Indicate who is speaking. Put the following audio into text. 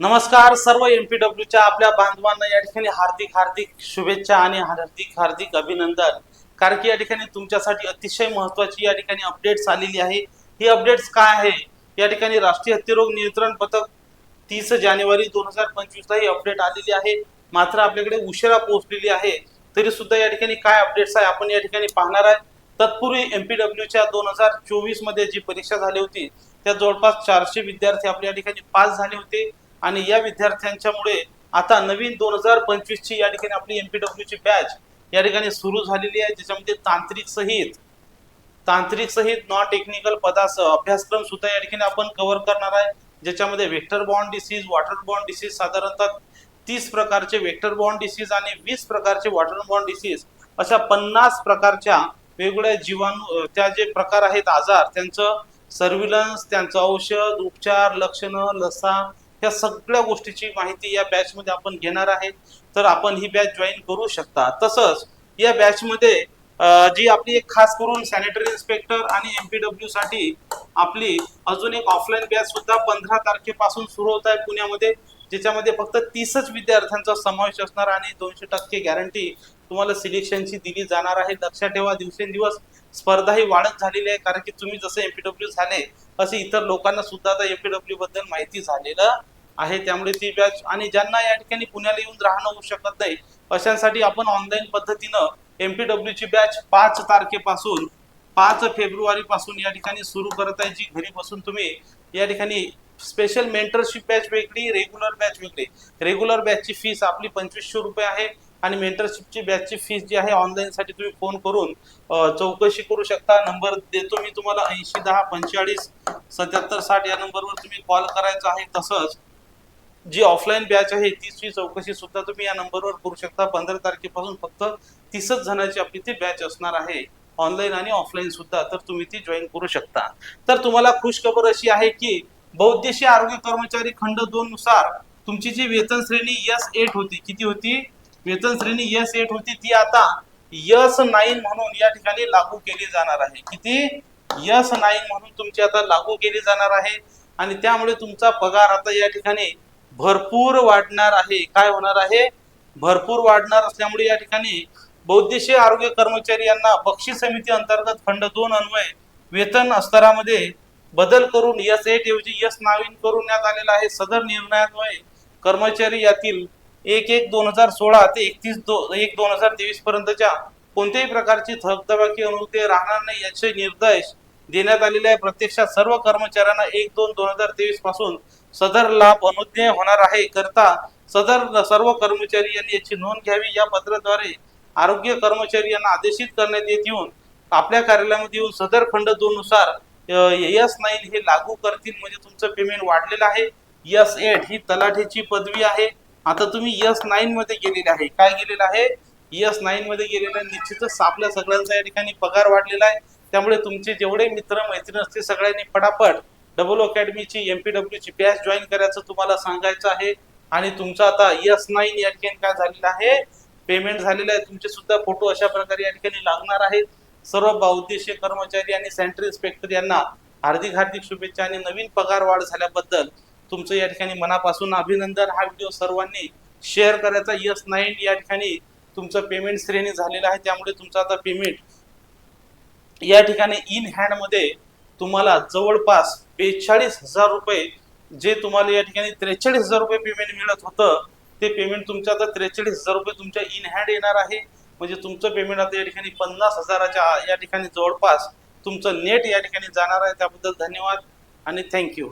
Speaker 1: नमस्कार सर्व एमपीडब्ल्यूच्या आपल्या बांधवांना या ठिकाणी हार्दिक हार्दिक शुभेच्छा आणि हार्दिक हार्दिक अभिनंदन. कारण की या ठिकाणी तुमच्यासाठी अतिशय महत्वाची या ठिकाणी अपडेट्स आलेली आहे. ही अपडेट्स काय आहे? या ठिकाणी राष्ट्रीय हत्तीरोग नियंत्रण पथक तीस जानेवारी दोन हजार पंचवीसला ही अपडेट आलेली आहे. मात्र आपल्याकडे उशिरा पोहोचलेली आहे. तरी सुद्धा या ठिकाणी काय अपडेट्स आहे आपण या ठिकाणी पाहणार आहे. तत्पूर्वी एम पी डब्ल्यूच्या दोन हजार चोवीसमध्ये जी परीक्षा झाली होती त्या जवळपास चारशे विद्यार्थी आपल्या या ठिकाणी पास झाले होते. आणि या विद्यार्थ्यांच्यामुळे आता नवीन दोन हजार पंचवीस ची या ठिकाणी आपली एमपीडब्ल्यू ची बॅच या ठिकाणी सुरू झालेली आहे ज्याच्यामध्ये तांत्रिक सहित तांत्रिक सहित नॉन टेक्निकल पदासह अभ्यासक्रम सुद्धा या ठिकाणी आपण कव्हर करणार आहे ज्याच्यामध्ये vector bond disease water bond disease साधारणतः तीस प्रकारचे वेक्टर बॉन्ड डिसीज आणि वीस प्रकारचे वॉटर बॉन्ड डिसीज अशा पन्नास प्रकारच्या वेगवेगळ्या जीवाणू त्या जे प्रकार आहेत आजार त्यांचं सर्व्हिलन्स त्यांचं औषध उपचार लक्षणं लसा या सगळ्या गोष्टीची माहिती या बॅचमध्ये आपण घेणार आहे. तर आपण ही बॅच जॉईन करू शकता. तसंच या बॅच मध्ये जी आपली एक खास करून सॅनिटरी इन्स्पेक्टर आणि एमपीडब्ल्यू साठी आपली अजून एक ऑफलाईन बॅच सुद्धा पंधरा तारखेपासून सुरू होत आहे पुण्यामध्ये. ज्याच्यामध्ये फक्त तीसच विद्यार्थ्यांचा समावेश असणार आणि दोनशे टक्के गॅरंटी तुम्हाला सिलेक्शनची दिली जाणार आहे. लक्षात ठेवा दिवसेंदिवस स्पर्धा ही वाढत झालेली आहे. कारण की तुम्ही जसं एमपीडब्ल्यू झाले असे इतर लोकांना सुद्धा आता एमपीडब्ल्यू बद्दल माहिती झालेलं आहे. त्यामुळे ती बॅच आणि ज्यांना या ठिकाणी पुण्याला येऊन राहणं होऊ शकत नाही अशांसाठी आपण ऑनलाईन पद्धतीनं एमपीडब्ल्यू ची बॅच पाच तारखेपासून पाच फेब्रुवारी पासून या ठिकाणी सुरू करत आहे. जी घरी बसून तुम्ही या ठिकाणी स्पेशल मेंटरशिप बॅच वेगळी रेग्युलर बॅच वेगळी. रेग्युलर बॅचची फीस आपली पंचवीसशे रुपये आहे. आणि मेंटरशिपची बॅचची फीस जी आहे ऑनलाईन साठी तुम्ही फोन करून चौकशी करू शकता. नंबर देतो मी तुम्हाला ऐंशी दहा पंचेचाळीस सत्याहत्तर साठ या नंबरवर तुम्ही कॉल करायचा आहे. तसंच जी ऑफलाईन बॅच आहे तीसची चौकशी सुद्धा तुम्ही या नंबरवर करू शकता. पंधरा तारखेपासून फक्त तीसच जणांची आपली ती बॅच असणार आहे. ऑनलाईन आणि ऑफलाईन सुद्धा तर तुम्ही ती जॉईन करू शकता. तर तुम्हाला खुश खबर अशी आहे की बहुद्देशीय आरोग्य कर्मचारी खंड दोन नुसार तुमची जी वेतन श्रेणी यस एट होती किती होती? वेतन श्रेणी यस एट होती ती आता यस नाईन म्हणून या ठिकाणी लागू केली जाणार आहे. किती? यस नाईन म्हणून तुमची आता लागू केली जाणार आहे. आणि त्यामुळे तुमचा पगार आता या ठिकाणी भरपूर वाढणार आहे. काय होणार आहे? भरपूर वाढणार असल्यामुळे या ठिकाणी बहुद्देशीय आरोग्य कर्मचारी यांना बक्षीस समिती अंतर्गत खंड दोन अन्वय वेतन स्तरामध्ये बदल करून यस एट ऐवजी यस नावीन करून आलेला आहे. सदर निर्णयान्वये कर्मचारी यातील एक एक दोन हजार सोळा ते एकतीस दो एक दोन हजार तेवीस पर्यंतच्या कोणत्याही प्रकारची थकदबाकी अनुभूती राहणार नाही याचे निर्देश देण्यात आलेले आहे. प्रत्यक्षात सर्व कर्मचाऱ्यांना एक दोन दोन हजार तेवीसपासून सदर लाभ अनुज्ञेय होणार आहे. करता सदर सर्व कर्मचारी यांनी याची नोंद घ्यावी. या पत्राद्वारे आरोग्य कर्मचारी यांना आदेशित करण्यात येत येऊन आपल्या कार्यालयामध्ये येऊन सदर फंड दोन नुसार यस नाईन हे लागू करतील. म्हणजे तुमचं पेमेंट वाढलेलं आहे. यस एट ही तलाठीची पदवी आहे. आता तुम्ही यस नाईन मध्ये गेलेले आहे. काय गेलेलं आहे? यस नाईन मध्ये गेलेलं आहे. निश्चितच आपल्या सगळ्यांचा या ठिकाणी पगार वाढलेला आहे. त्यामुळे तुमचे जेवढे मित्र मैत्रीण असतील सगळ्यांनी फटाफट डबल अकॅडमीची एम पी डब्ल्यूची बॅच जॉईन करायचं तुम्हाला सांगायचं आहे. आणि तुमचं आता यस नाईन या ठिकाणी काय झालेलं आहे? पेमेंट झालेलं आहे. तुमचे सुद्धा फोटो अशा प्रकारे या ठिकाणी लागणार आहेत. सर्व बहुद्देशीय कर्मचारी आणि सेंट्रल इन्स्पेक्टर यांना हार्दिक हार्दिक शुभेच्छा आणि नवीन पगार वाढ झाल्याबद्दल तुमचं या ठिकाणी मनापासून अभिनंदन. हा व्हिडिओ सर्वांनी शेअर करायचा. यस नाईन या ठिकाणी तुमचं पेमेंट श्रेणी झालेलं आहे. त्यामुळे तुमचं आता पेमेंट या ठिकाणी इन हँडमध्ये तुम्हाला जवळपास बेचाळीस हजार रुपये जे तुम्हाला या ठिकाणी त्रेचाळीस हजार रुपये पेमेंट मिळत होतं ते पेमेंट तुमचं आता त्रेचाळीस हजार रुपये तुमच्या इन हँड येणार आहे. म्हणजे तुमचं पेमेंट आता या ठिकाणी पन्नास हजाराच्या या ठिकाणी जवळपास तुमचं नेट या ठिकाणी जाणार आहे. त्याबद्दल धन्यवाद आणि थँक्यू